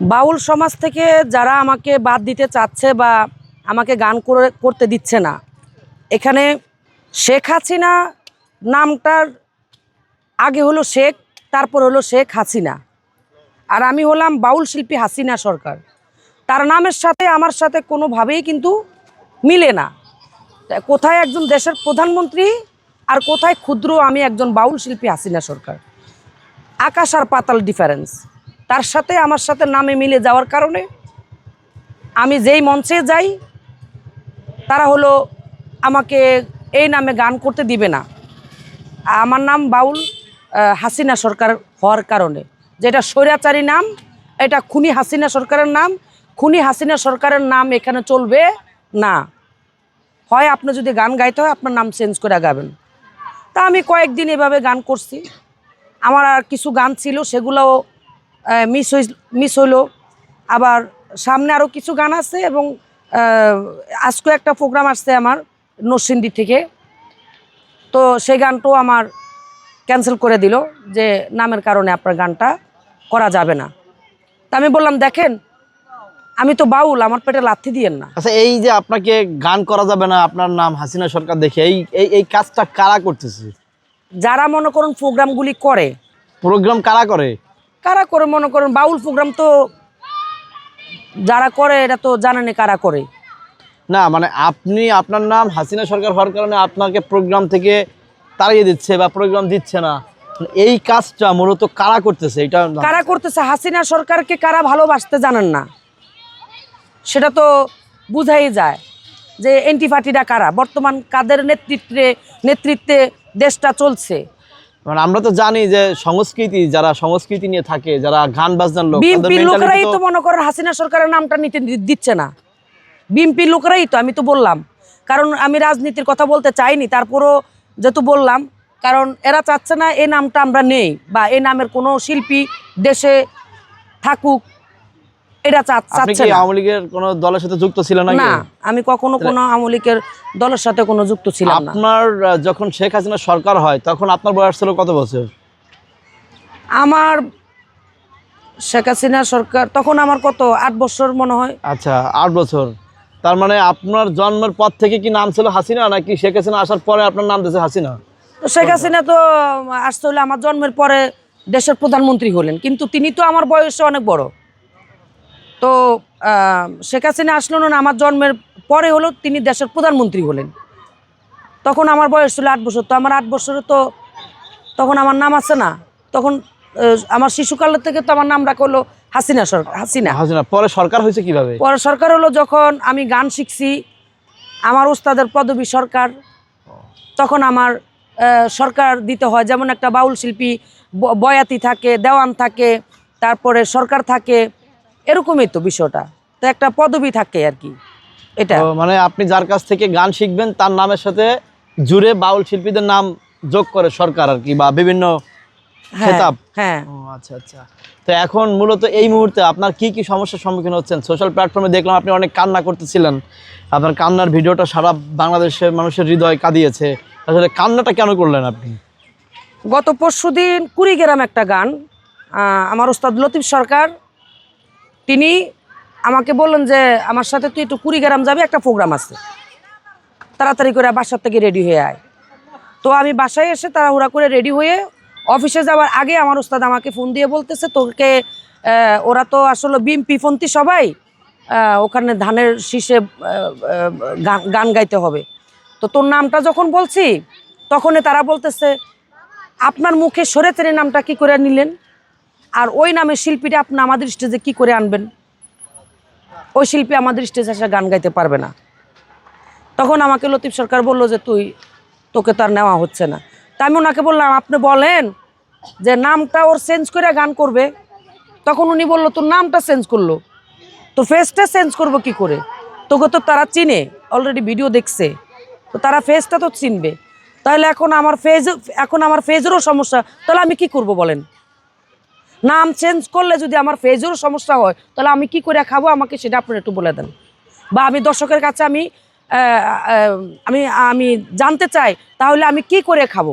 বাউল সমাজ থেকে যারা আমাকে বাদ দিতে চাচ্ছে বা আমাকে গান করে, করতে দিচ্ছে না, এখানে শেখ হাসিনা নামটার আগে হলো শেখ, তারপর হলো শেখ হাসিনা। আর আমি হলাম বাউল শিল্পী হাসিনা সরকার। তার নামের সাথে, আমার সাথে কোনোভাবেই কিন্তু মিলে না। কোথায় একজন দেশের প্রধানমন্ত্রী আর কোথায় ক্ষুদ্র আমি একজন বাউল শিল্পী হাসিনা সরকার? আকাশ আর পাতাল ডিফারেন্স তার সাথে আমার সাথে নামে মিলে যাওয়ার কারণে আমি যেই মঞ্চে যাই, তারা হলো আমাকে এই নামে গান করতে দিবে না। আমার নাম বাউল হাসিনা সরকার হওয়ার কারণে। যেটা স্বৈরাচারী নাম, এটা খুনি হাসিনা সরকারের নাম। খুনি হাসিনা সরকারের নাম এখানে চলবে না। হয় আপনি যদি গান গাইতে হয়, আপনার নাম চেঞ্জ করে গাবেন। তা আমি কয়েকদিন এভাবে গান করছি। আমার আর কিছু গান ছিল, সেগুলোও মিস হই মিস হলো আবার সামনে আরও কিছু গান আছে এবং আহ, আজকেও একটা প্রোগ্রাম আসছে আমার নরসিংদী থেকে। তো সেই গানটাও আমার ক্যান্সেল করে দিল যে নামের কারণে আপনার গানটা করা যাবে না। তা আমি বললাম দেখেন আমি তো বাউল আমার পেটে লাথি দিয়েন না। আচ্ছা এই যে আপনাকে গান করা যাবে না আপনার নাম হাসিনা সরকার দেখে এই এই এই কাজটা কারা করতেছে? যারা মনে করুন প্রোগ্রামগুলি করে প্রোগ্রাম কারা করে? কারা করে? মনে করেন বাউল প্রোগ্রাম তো যারা করে এটা তো জানেনি কারা করে। না মানে আপনি আপনার নাম হাসিনা সরকার হওয়ার কারণে আপনাকে প্রোগ্রাম থেকে তাড়িয়ে দিচ্ছে বা প্রোগ্রাম দিচ্ছে না। এই কাজটা মূলত কারা করতেছে? এটা কারা করতেছে? হাসিনা সরকারকে কারা ভালোবাসতে জানেন না। সেটা তো বুঝাই যায় যে এন্টিপার্টিরা কারা? বর্তমান কাদের নেতৃত্বে নেতৃত্বে দেশটা চলছে? মানে আমরা তো জানি যে সংস্কৃতি যারা সংস্কৃতি নিয়ে থাকে যারা গান বাজনার লোক বিএনপি লোকরাই তো মনে করেন হাসিনা সরকারের নামটা নিতে দিচ্ছে না। বিএনপি লোকরাই তো আমি তো বললাম। কারণ আমি রাজনীতির কথা বলতে চাইনি তারপরও যেহেতু বললাম কারণ এরা চাচ্ছে না এই নামটা আমরা নেই বা এই নামের কোনো শিল্পী দেশে থাকুক এটা চাচ্ছে না। আওয়ামী লীগের কোনো দলের সাথে যুক্ত নাকি? না আমি কখনো কোনো আওয়ামী লীগের দলের সাথে কোনো যুক্ত ছিলাম না। আপনার যখন শেখ হাসিনা সরকার হয় তখন আপনার বয়স ছিল কত বছর? আমার শেখ হাসিনা সরকার তখন আমার কত আট বছর মনে হয়। আচ্ছা আট বছর। তার মানে আপনার জন্মের পর থেকে কি নাম ছিল হাসিনা নাকি শেখ হাসিনা আসার পরে আপনার নাম দিয়েছে হাসিনা? তো শেখ হাসিনা তো আসতে হলে আমার জন্মের পরে দেশের প্রধানমন্ত্রী হলেন কিন্তু তিনি তো আমার বয়সে অনেক বড়। তো শেখ হাসিনা আসলো না আমার জন্মের পরে হলো তিনি দেশের প্রধানমন্ত্রী হলেন। তখন আমার বয়স ছিল আট বছর তো আমার আট বছরে তো তখন আমার নাম আছে না। তখন আমার শিশুকালের থেকে তো আমার নাম রাখা হলো হাসিনা সরকার হাসিনা। হাসিনা পরে সরকার হয়েছে কীভাবে? পরে সরকার হলো যখন আমি গান শিখছি আমার ওস্তাদের পদবী সরকার তখন আমার সরকার দিতে হয়। যেমন একটা বাউল শিল্পী বয়াতি থাকে দেওয়ান থাকে তারপরে সরকার থাকে এরকমই তো বিষয়টা। তো একটা পদবী থাকে আর কি এটা। মানে আপনি যার কাছ থেকে গান শিখবেন তার নামের সাথে জুড়ে বাউল শিল্পীদের নাম যোগ করে সরকার আর কি বা বিভিন্ন হ্যাঁ খেতাব হ্যাঁ। আচ্ছা আচ্ছা। তো এখন মূলত এই মুহূর্তে আপনার কি কি সমস্যার সম্মুখীন হচ্ছেন? সোশ্যাল প্ল্যাটফর্মে দেখলাম আপনি অনেক কান্না করতেছিলেন। আপনার কান্নার ভিডিওটা সারা বাংলাদেশের মানুষের হৃদয় কাঁদিয়েছে। আসলে কান্নাটা কেন করলেন আপনি? গত পরশু দিন কুড়িগ্রাম একটা গান আহ, আমার ওস্তাদ লতিফ সরকার তিনি আমাকে বললেন যে, আমার সাথে তুই একটু কুড়িগ্রাম যাবি, একটা প্রোগ্রাম আছে। তাড়াতাড়ি করে বাসার থেকে রেডি হয়ে আয়। তো আমি বাসায় এসে তাড়াহুড়া করে রেডি হয়ে অফিসে যাওয়ার আগে আমার ওস্তাদ আমাকে ফোন দিয়ে বলতেছে, তোকে ওরা তো আসলে বিএমপিপন্থী সবাই ওখানে ধানের শীষে গান গাইতে হবে। তো তোর নামটা যখন বলছি, তখনই তারা বলতেছে, আপনার মুখে সরে সরেতের নামটা কি করে নিলেন? আর ওই নামের শিল্পীটা আপনি আমাদের স্টেজে কি করে আনবেন? ওই শিল্পী আমাদের স্টেজে এসে গান গাইতে পারবে না। তখন আমাকে লতিফ সরকার বলল যে, তুই, তোকে তার নেওয়া হচ্ছে না। তা আমি ওনাকে বললাম, আপনি বলেন যে, নামটা ওর চেঞ্জ করে গান করবে। তখন উনি বলল, তোর নামটা চেঞ্জ করল। তো ফেসটা চেঞ্জ করব কি করে? তোকে তো তারা চিনে অলরেডি ভিডিও দেখছে। তো তারা ফেসটা তো চিনবে। তাহলে এখন আমার ফেজ এখন আমার ফেজেরও সমস্যা, তাহলে আমি কি করব বলেন? নাম চেঞ্জ করলে যদি আমার ফেজেরও সমস্যা হয়, তাহলে আমি কি করে খাব? আমাকে সেটা আপনারা একটু বলে দেন। বা আমি দর্শকের কাছে আমি আমি আমি জানতে চাই, তাহলে আমি কি করে খাব?